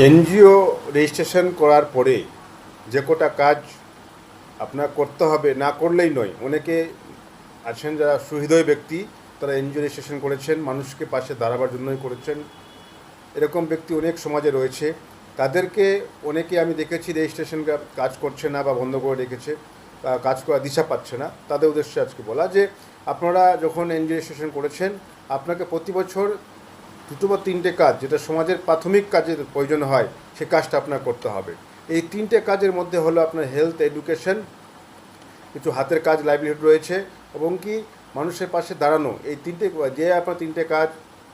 NGO registration করার পরে যে কটা কাজ আপনার করতে হবে, না করলেই নয়। অনেকে আছেন যারা সুহৃদয় ব্যক্তি, তারা এনজিও রেজিস্ট্রেশন করেছেন, মানুষকে পাশে দাঁড়াবার জন্যই করেছেন। এরকম ব্যক্তি অনেক সমাজে রয়েছে। তাদেরকে অনেকে আমি দেখেছি রেজিস্ট্রেশন কাজ করছে না বা বন্ধ করে রেখেছে কাজ করার দিশা পাচ্ছে না। তাদের উদ্দেশ্যে আজকে বলা যে, আপনারা যখন এনজিও রেজিস্ট্রেশন করেছেন, আপনাকে প্রতি বছর দুটো বা তিনটে কাজ যেটা সমাজের প্রাথমিক কাজের প্রয়োজন হয়, সে কাজটা আপনার করতে হবে। এই তিনটে কাজের মধ্যে হলো আপনার হেলথ এডুকেশন কিছু হাতের কাজ লাইভলিহুড রয়েছে এবং কি মানুষের পাশে দাঁড়ানো। এই তিনটে, যে আপনার তিনটে কাজ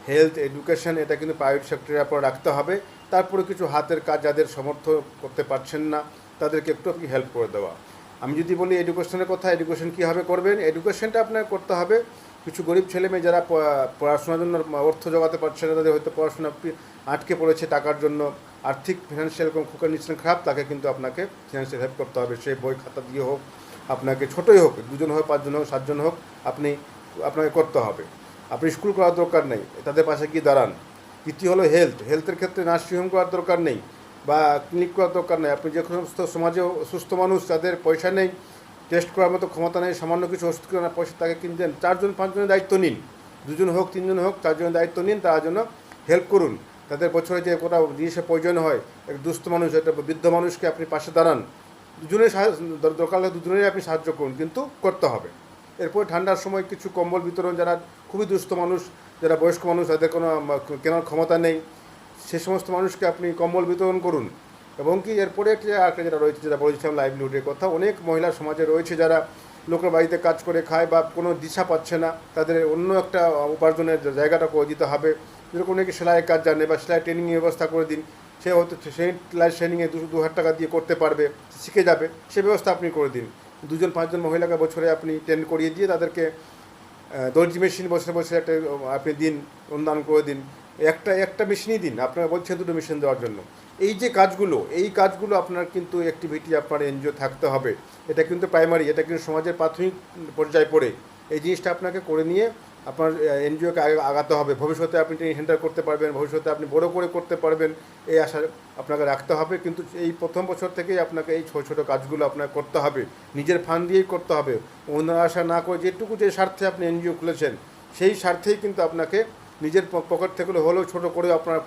হেলথ এডুকেশন এটা কিন্তু প্রাইভেট সেক্টরে আপনার রাখতে হবে। তারপরে কিছু হাতের কাজ যাদের সমর্থ করতে পারছেন না, তাদেরকে একটু আপনি হেল্প করে দেওয়া। আমি যদি বলি এডুকেশনের কথা এডুকেশন কীভাবে করবেন? এডুকেশনটা আপনার করতে হবে। কিছু গরিব ছেলে মেয়ে যারা পড়াশোনার জন্য অর্থ জোগাতে পারছে না, তাদের হয়তো পড়াশোনা আটকে পড়েছে টাকার জন্য। আর্থিক ফিনান্সিয়াল কোনো কন্ডিশন খারাপ, তাকে কিন্তু আপনাকে ফিনান্সিয়াল হেল্প করতে হবে। সে বই, খাতা দিয়ে হোক, আপনাকে ছোটোই হোক, দুজন হোক, পাঁচজন হোক, সাতজন হোক, আপনি আপনাকে করতে হবে। আপনি স্কুল করার দরকার নেই। তাদের পাশে কি দাঁড়ান। তৃতীয় হলো হেলথ হেলথের ক্ষেত্রে নার্সিংহোম করার দরকার নেই। বা ক্লিনিক করার দরকার নেই। আপনি যে সমস্ত সমাজে সুস্থ মানুষ তাদের পয়সা নেই টেস্ট করার মতো ক্ষমতা নেই, সামান্য কিছু ওষুধ কেনার পয়সা তাকে কিনতেন চারজন, পাঁচজনের দায়িত্ব নিন। দুজন হোক, তিনজন হোক, চারজনের দায়িত্ব নিন, তার জন্য হেল্প করুন। তাদের বছরে যে কোথাও জিনিসের প্রয়োজন হয়, এক দুস্থ মানুষ, একটা বৃদ্ধ মানুষকে আপনি পাশে দাঁড়ান। দুজনের দরকার হলে দুজনেরই আপনি সাহায্য করুন, কিন্তু করতে হবে। এরপর ঠান্ডার সময় কিছু কম্বল বিতরণ, যারা খুবই দুস্থ মানুষ, যারা বয়স্ক মানুষ, তাদের কোনো কেনার ক্ষমতা নেই। সে সমস্ত মানুষকে আপনি কম্বল বিতরণ করুন। এবং কি এরপরে একটা যেটা রয়েছে, যেটা বলেছিলাম লাইভলিহুডের কথা, অনেক মহিলা সমাজে রয়েছে যারা লোকের বাড়িতে কাজ করে খায় বা কোনো দিশা পাচ্ছে না, তাদের অন্য একটা উপার্জনের জায়গাটা করে দিতে হবে। যেরকম অনেকে সেলাইয়ের কাজ জানে বা সেলাই ট্রেনিংয়ের ব্যবস্থা করে দিন, সে হয়তো সেই সেলাই ট্রেনিংয়ে দুশো দু হাজার টাকা দিয়ে করতে পারবে, শিখে যাবে, সে ব্যবস্থা আপনি করে দিন। দুজন, পাঁচজন মহিলাকে বছরে আপনি ট্রেন করিয়ে দিয়ে তাদেরকে দর্জি মেশিন বসে বসে একটা, আপনি দিন, অনুদান করে দিন। একটা একটা মেশিনই দিন। আপনারা বলছেন দুটো মেশিন দেওয়ার জন্য। এই যে কাজগুলো, এই কাজগুলো আপনার কিন্তু অ্যাক্টিভিটি আপনার এনজিও থাকতে হবে। এটা কিন্তু প্রাইমারি এটা কিন্তু সমাজের প্রাথমিক পর্যায়ে পড়ে। এই জিনিসটা আপনাকে করে নিয়ে আপনার এনজিওকে আগাতে হবে। ভবিষ্যতে আপনি ট্রেনিং সেন্টার করতে পারবেন, ভবিষ্যতে আপনি বড় করে করতে পারবেন এই আশা আপনাকে রাখতে হবে। কিন্তু এই প্রথম বছর থেকেই আপনাকে এই ছোটো ছোটো কাজগুলো আপনাকে করতে হবে। নিজের ফান্ড দিয়েই করতে হবে। অন্য আশা না করে যেটুকু যে স্বার্থে আপনি এনজিও খুলেছেন, সেই স্বার্থেই কিন্তু আপনাকে নিজের পকেট থেকে হলেও ছোট করে আপনার